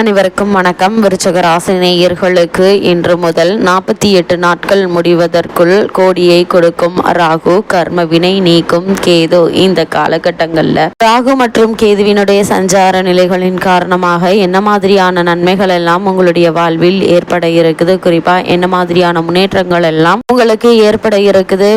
அனைவருக்கும் வணக்கம். விருச்சக ராசினேயர்களுக்கு இன்று முதல் நாற்பத்தி எட்டு நாட்கள் முடிவதற்குள் கோடியை கொடுக்கும் ராகு கர்ம வினை நீக்கும் கேது இந்த காலகட்டங்களில். ராகு மற்றும் கேதுவினுடைய சஞ்சார நிலைகளின் காரணமாக என்ன மாதிரியான நன்மைகள் எல்லாம் உங்களுடைய வாழ்வில் ஏற்பட இருக்குது? குறிப்பா என்ன மாதிரியான முன்னேற்றங்கள் எல்லாம் உங்களுக்கு ஏற்பட இருக்குது?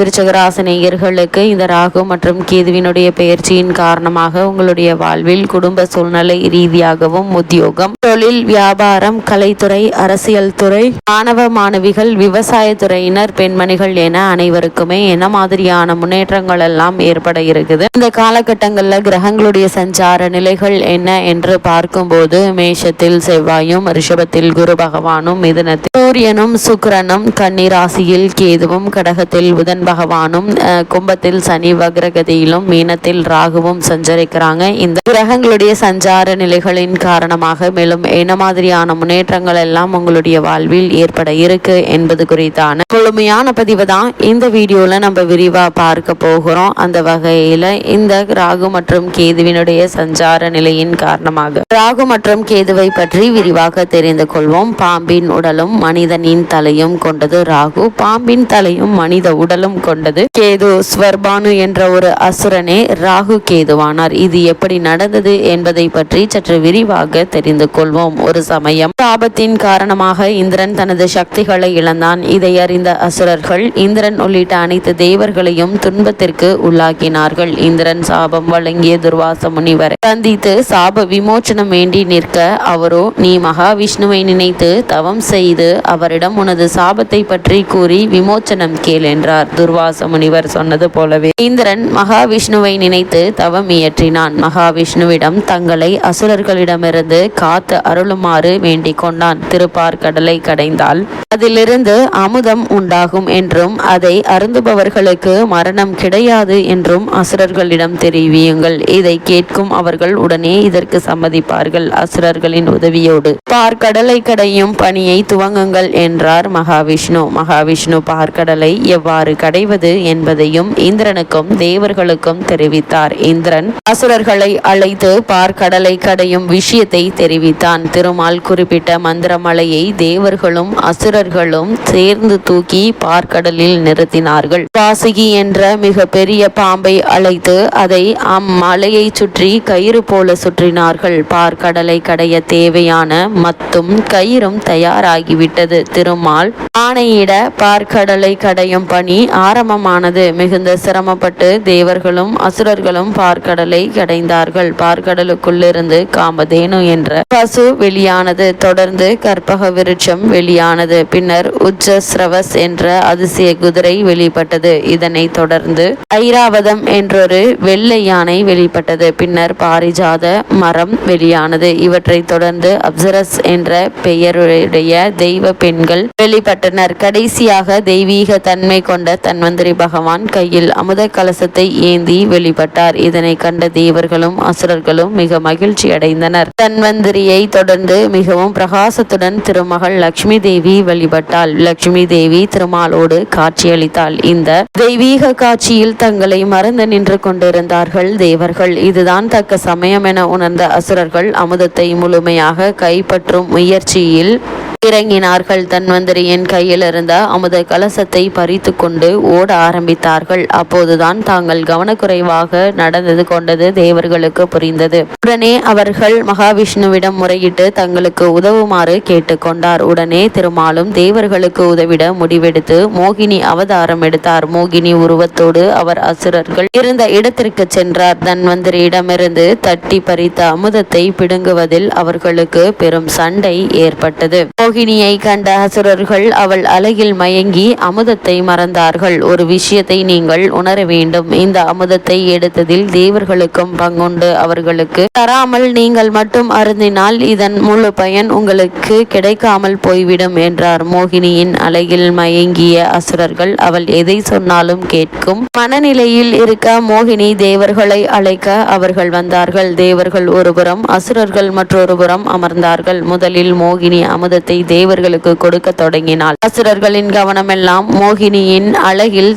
விருச்சக ராசினேயர்களுக்கு இந்த ராகு மற்றும் கேதுவினுடைய பெயர்ச்சியின் காரணமாக உங்களுடைய வாழ்வில் குடும்ப சூழ்நிலை ரீதியாகவும் உத்தியோகம் தொழில் வியாபாரம் கலைத்துறை அரசியல் துறை மாணவ மாணவிகள் விவசாயத்துறையினர் பெண்மணிகள் என அனைவருக்குமே என்ன மாதிரியான முன்னேற்றங்கள் எல்லாம் ஏற்பட இருக்குது? இந்த காலகட்டங்கள்ல கிரகங்களுடைய சஞ்சார நிலைகள் என்ன என்று பார்க்கும்போது மேஷத்தில் செவ்வாயும் ரிஷபத்தில் குரு பகவானும் மிதனத்தில் சூரியனும் சுக்கிரனும் கன்னிராசியில் கேதுவும் கடகத்தில் புதன் பகவானும் கும்பத்தில் சனி வக்ரகதியிலும் மீனத்தில் ராகுவும் சஞ்சரிக்கிறாங்க. இந்த கிரகங்களுடைய சஞ்சார நிலைகளின் காரணமாக மேலும் என்ன மாதிரியான முன்னேற்றங்கள் எல்லாம் உங்களுடைய வாழ்வில் ஏற்பட இருக்கு என்பது குறித்தான முழுமையான பதிவு தான் இந்த வீடியோல நம்ம விரிவா பார்க்க போகிறோம். அந்த வகையில இந்த ராகு மற்றும் கேதுவினுடைய சஞ்சார நிலையின் காரணமாக. ராகு மற்றும் கேதுவை பற்றி விரிவாக தெரிந்து கொள்வோம். பாம்பின் உடலும் மனிதனின் தலையும் கொண்டது ராகு. பாம்பின் தலையும் மனித உடலும் கொண்டது கேது. ஸ்வர்பானு என்ற ஒரு அசுரனே ராகு கேதுவானார். இது எப்படி நடந்தது என்பதை பற்றி சற்று விரிவாக தெரிந்து கொள்வோம் ஒரு சமயம் சாபத்தின் காரணமாக இந்திரன் தனது சக்திகளை இழந்தான். இதை அறிந்த அசுரர்கள் இந்திரன் உள்ளிட்ட அனைத்து தேவர்களையும் துன்பத்திற்கு உள்ளாக்கினார்கள். இந்திரன் சாபம் வழங்கிய துர்வாச முனிவர் சந்தித்து சாப விமோச்சனம் வேண்டி நிற்க அவரோ நீ மகாவிஷ்ணுவை நினைத்து தவம் செய்து அவரிடம் உனது சாபத்தை பற்றி கூறி விமோச்சனம் கேள் என்றார். துர்வாச முனிவர் சொன்னது போலவே இந்திரன் மகாவிஷ்ணுவை நினைத்து தவம் இயற்றினான். மகாவிஷ்ணுவிடம் தங்களை அசுரர்களிடமிருந்து காத்து அருளுமாறு வேண்டிக் கொண்டான். திருப்பார்கடலை கடைந்தால் அதிலிருந்து அமுதம் உண்டாகும் என்றும் அதை அருந்துபவர்களுக்கு மரணம் கிடையாது என்றும் அசுரர்களிடம் தெரிவியுங்கள். இதை கேட்கும் அவர்கள் உடனே இதற்கு சம்மதிப்பார்கள். அசுரர்களின் உதவியோடு பார்க்கடலை கடையும் பணியை துவங்குங்கள் என்றார் மகாவிஷ்ணு. மகாவிஷ்ணு பார்க்கடலை எவ்வாறு கடைவது என்பதையும் இந்திரனுக்கும் தேவர்களுக்கும் தெரிவித்தார். இந்திரன் அசுரர்களை அழைத்து பார்க்கடலை கடையும் விஷயத்தை தெரிவித்தான். திருமால் குறிப்பிட்ட மந்திரமலையை தேவர்களும் அசுரர்களும் சேர்ந்து தூக்கி பார்க்கடலில் நிறுத்தினார்கள். வாசுகி என்ற மிக பெரிய பாம்பை அழைத்து அதை அம்மலையை சுற்றி கயிறு போல சுற்றினார்கள். பார்க்கடலை கடைய தேவையான மத்தும் கயிறும் தயாராகிவிட்டது. திருமால் ஆணையிட பார்க்கடலை கடையும் பணி ஆரம்பமானது. மிகுந்த சிரமப்பட்டு தேவர்களும் அசுரர்களும் பார்க்கடலை கடைந்தார்கள். பார்க்கடலுக்குள்ளிருந்து காமதேனு என்ற பசு வெளியானது. தொடர்ந்து கற்பக விருட்சம் வெளியானது. பின்னர் உச்சஸ்ரவஸ் என்ற அதிசய குதிரை வெளிப்பட்டது. இதனை தொடர்ந்து ஐராவதம் என்றொரு வெள்ளை யானை வெளிப்பட்டது. பின்னர் பாரிஜாத மரம் வெளியானது. இவற்றைத் தொடர்ந்து அப்சரஸ் என்ற பெயருடைய தெய்வ பெண்கள் வெளிப்பட்டனர். கடைசியாக தெய்வீக தன்மை கொண்ட தன்வந்திரி பகவான் கையில் அமுத கலசத்தை ஏந்தி வெளிப்பட்டார். இதனை கண்ட தேவர்களும் அசுரர்களும் மிக மகிழ்ச்சி அடைந்தனர் தன் தன்வந்திரியை தொடர்ந்து மிகவும் பிரகாசத்துடன் திருமகள் லட்சுமி தேவி வழிபட்டாள். லட்சுமி தேவி திருமாலோடு காட்சியளித்தாள். இந்த தெய்வீக காட்சியில் தங்களை மறந்து நின்று கொண்டிருந்தார்கள் தேவர்கள். இதுதான் தக்க சமயம் என உணர்ந்த அசுரர்கள் அமுதத்தை முழுமையாக கைப்பற்றும் முயற்சியில் இறங்கினார்கள். தன்வந்திரியின் கையில் இருந்த அமுத கலசத்தை பறித்து கொண்டு ஓட ஆரம்பித்தார்கள். அப்போதுதான் தாங்கள் கவனக்குறைவாக நடந்தது கொண்டது தேவர்களுக்கு புரிந்தது. உடனே அவர்கள் மகாவிஷ்ணுவிடம் முறையிட்டு தங்களுக்கு உதவுமாறு கேட்டுக்கொண்டார். உடனே திருமாலும் தேவர்களுக்கு உதவிட முடிவெடுத்து மோகினி அவதாரம் எடுத்தார். மோகினி உருவத்தோடு அவர் அசுரர்கள் இருந்த இடத்திற்கு சென்றார். தன்வந்திரியிடமிருந்து தட்டி பறித்த அமுதத்தை பிடுங்குவதில் அவர்களுக்கு பெரும் சண்டை ஏற்பட்டது. மோகினியை கண்ட அசுரர்கள் அவள் அழகில் மயங்கி அமுதத்தை மறந்தார்கள். ஒரு விஷயத்தை நீங்கள் உணர வேண்டும். இந்த அமுதத்தை எடுத்ததில் தேவர்களுக்கும் பங்குண்டு அவர்களுக்கு. தராமல் நீங்கள் மட்டும் அருந்தினால் இதன் முழு பயன் உங்களுக்கு கிடைக்காமல் போய்விடும் என்றார் மோகினியின் அழகில் மயங்கிய அசுரர்கள். அவள் எதை சொன்னாலும் கேட்கும். மனநிலையில் இருக்க மோகினி தேவர்களை அழைக்க அவர்கள் வந்தார்கள். தேவர்கள் ஒருபுறம் அசுரர்கள் மற்றொரு புறம் அமர்ந்தார்கள். முதலில் மோகினி அமுதத்தை தேவர்களுக்கு கொடுக்க தொடங்கினாள். அசுரர்களின் கவனமெல்லாம் மோகினியின் அழகில்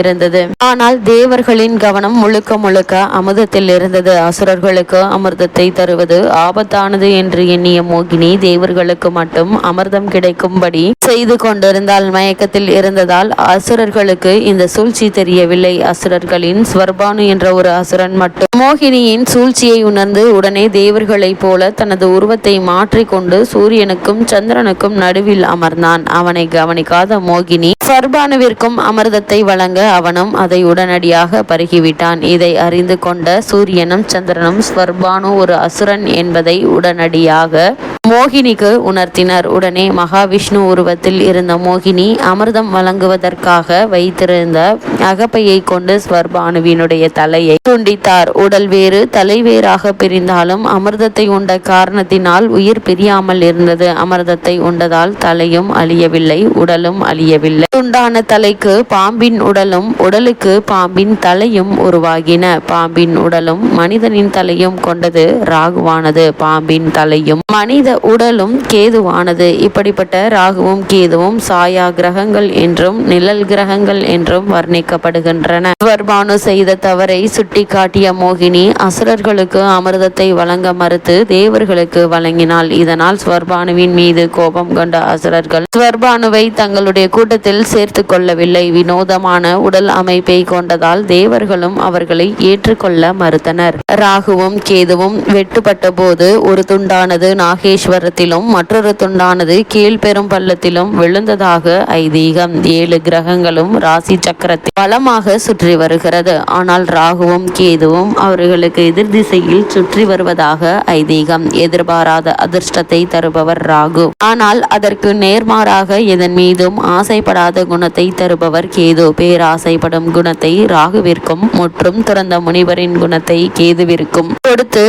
இருந்தது. ஆனால் தேவர்களின் கவனம் முழுக்க முழுக்க அமிர்தத்தில் இருந்தது. அசுரர்களுக்கு அமிர்தத்தை தருவது ஆபத்தானது என்று எண்ணிய மோகினி தேவர்களுக்கு மட்டும் அமிர்தம் கிடைக்கும்படி செய்து கொண்டிருந்தால் மயக்கத்தில் இருந்ததால் அசுரர்களுக்கு இந்த சூழ்ச்சி தெரியவில்லை. அசுரர்களின் ஸ்வர்பானு என்ற ஒரு அசுரன் மட்டும் மோகினியின் சூழ்ச்சியை உணர்ந்து உடனே தேவர்களைப் போல தனது உருவத்தை மாற்றிக்கொண்டு சூரியனுக்கும் சந்திரனுக்கும் நடுவில் அமர்ந்தான். அவனை கவனிக்காத மோகினி சர்பானுவிற்கும் அமிர்தத்தை வழங்க அவனும் அதை உடனடியாக பருகிவிட்டான். இதை அறிந்து கொண்ட சூரியனும் சந்திரனும் ஸ்வர்பானு ஒரு அசுரன் என்பதை உடனடியாக மோகினிக்கு உணர்த்தினர். உடனே மகாவிஷ்ணு உருவத்தில் இருந்த மோகினி அமிர்தம் வழங்குவதற்காக வைத்திருந்த அகப்பையை கொண்டு ஸ்வர்பானுவினுடைய தலையை துண்டித்தார். உடல் வேறு தலை வேறாக பிரிந்தாலும் அமிர்தத்தை உண்ட காரணத்தினால் உயிர் பிரியாமல் இருந்தது. அமிர்தத்தை உண்டதால் தலையும் அழியவில்லை உடலும் அழியவில்லை. துண்டான தலைக்கு பாம்பின் உடலும் உடலுக்கு பாம்பின் தலையும் உருவாகின. பாம்பின் உடலும் மனிதனின் தலையும் கொண்டது ராகுவானது. பாம்பின் தலையும் மனித உடலும் கேதுவானது. இப்படிப்பட்ட ராகுவும் கேதுவும் சாயா கிரகங்கள் என்றும் நிழல் கிரகங்கள் என்றும் வர்ணிக்க வர்ணிக்கப்படுகின்றன ஸ்வர்பானு செய்த தவறை சுட்டிக்காட்டிய மோகினி அசுரர்களுக்கு அமிர்தத்தை வழங்க மறுத்து தேவர்களுக்கு வழங்கினாள். இதனால் ஸ்வர்பானுவின் மீது கோபம் கொண்ட அசுரர்கள் ஸ்வர்பானுவை தங்களுடைய கூட்டத்தில் சேர்த்து கொள்ளவில்லை. வினோதமான உடல் அமைப்பை கொண்டதால் தேவர்களும் அவர்களை ஏற்றுக்கொள்ள மறுத்தனர். ராகுவும் கேதுவும் வெட்டுப்பட்ட போது ஒரு துண்டானது நாகேஸ்வரத்திலும் மற்றொரு துண்டானது கீழ்பெரும் பள்ளத்திலும் விழுந்ததாக ஐதீகம். ஏழு கிரகங்களும் ராசி சக்கரத்தில் பலமாக சுற்றி வருகிறது. ஆனால் ராகுவும் கேதுவும் அவர்களுக்கு எதிர் திசையில் சுற்றி வருவதாக ஐதீகம். எதிர்பாராத அதிர்ஷ்டத்தை தருபவர் ராகு. ஆனால் அதற்கு நேர்மாறாக எதன் மீதும் ஆசைப்படாத குணத்தை தருபவர் கேது. பேராசைப்படும் குணத்தை ராகுவிற்கும் மற்றும் துறந்த முனிவரின் குணத்தை கேதுவிற்கும் கொடுத்து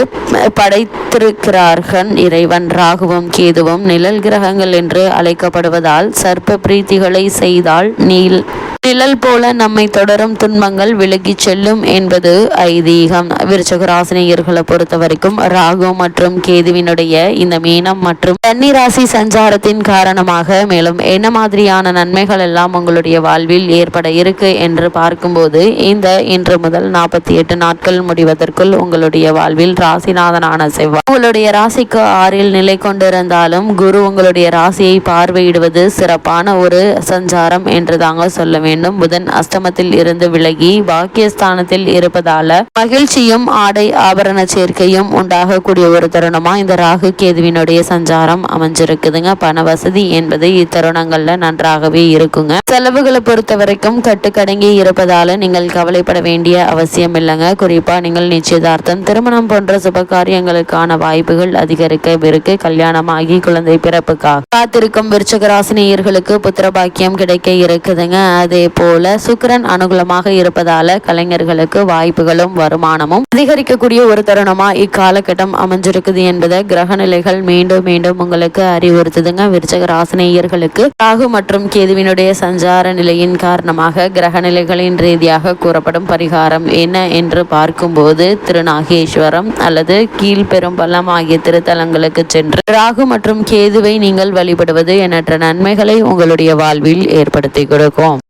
படைத்திருக்கிறார்கள் இறைவன். ராகுவும் கேதுவும் நிழல் கிரகங்கள் என்று அழைக்கப்படுவதால் சர்ப்ப பிரீத்திகளை செய்தால் நீல் நிழல் போல நம்மை தொடரும் துன்பங்கள் விலகி செல்லும் என்பது ஐதீகம். விருச்சக ராசினியர்களை பொறுத்த வரைக்கும் ராகு மற்றும் கேதுவினுடைய இந்த மீனம் மற்றும் கன்னி ராசி சஞ்சாரத்தின் காரணமாக மேலும் என்ன மாதிரியான நன்மைகள் எல்லாம் உங்களுடைய வாழ்வில் ஏற்பட இருக்கு என்று பார்க்கும்போது இந்த இன்று முதல் நாற்பத்தி எட்டு நாட்கள் முடிவதற்குள் உங்களுடைய வாழ்வில் ராசிநாதனான செவ்வாய். உங்களுடைய ராசிக்கு ஆறில் நிலை கொண்டிருந்தாலும் குரு உங்களுடைய ராசியை பார்வையிடுவது சிறப்பான ஒரு சஞ்சாரம் என்று தாங்க சொல்ல வேண்டும். வேண்டும். புதன் அஷ்டமத்தில் இருந்து விலகி பாக்கியஸ்தானத்தில் இருப்பதால மகிழ்ச்சியும் ஆடை ஆபரண சேர்க்கையும் உண்டாகக்கூடிய ஒரு தருணமா இந்த ராகு கேதுவினுடைய சஞ்சாரம் அமைஞ்சிருக்குதுங்க. பண வசதி என்பது இத்தருணங்கள்ல நன்றாகவே இருக்குங்க. செலவுகளை பொறுத்த வரைக்கும் கட்டுக்கடங்கி இருப்பதால நீங்கள் கவலைப்பட வேண்டிய அவசியம் இல்லைங்க. குறிப்பா நீங்கள் நிச்சயதார்த்தம் திருமணம் போன்ற சுப காரியங்களுக்கான வாய்ப்புகள் அதிகரிக்கவிருக்கு. கல்யாணமாகி குழந்தை பிறப்புக்காக காத்திருக்கும் விருச்சகராசினியர்களுக்கு புத்திர பாக்கியம் கிடைக்க இருக்குதுங்க. அதே போல சுக்கிரன் அனுகூலமாக இருப்பதால கலைஞர்களுக்கு வாய்ப்புகளும் வருமானமும் அதிகரிக்கக்கூடிய ஒரு தருணமா இக்காலகட்டம் அமைஞ்சிருக்குது என்பதை கிரக நிலைகள் மீண்டும் மீண்டும் உங்களுக்கு அறிவுறுத்துதுங்க. விருச்சக ராசினேயர்களுக்கு ராகு மற்றும் கேதுவினுடைய சஞ்சார நிலையின் காரணமாக கிரக நிலைகளின் ரீதியாக கூறப்படும் பரிகாரம் என்ன என்று பார்க்கும்போது திருநாகேஸ்வரம் அல்லது கீழ்பெரும்பள்ளம் ஆகிய திருத்தலங்களுக்கு சென்று ராகு மற்றும் கேதுவை நீங்கள் வழிபடுவது எண்ணற்ற நன்மைகளை உங்களுடைய வாழ்வில் ஏற்படுத்தி கொடுக்கும்.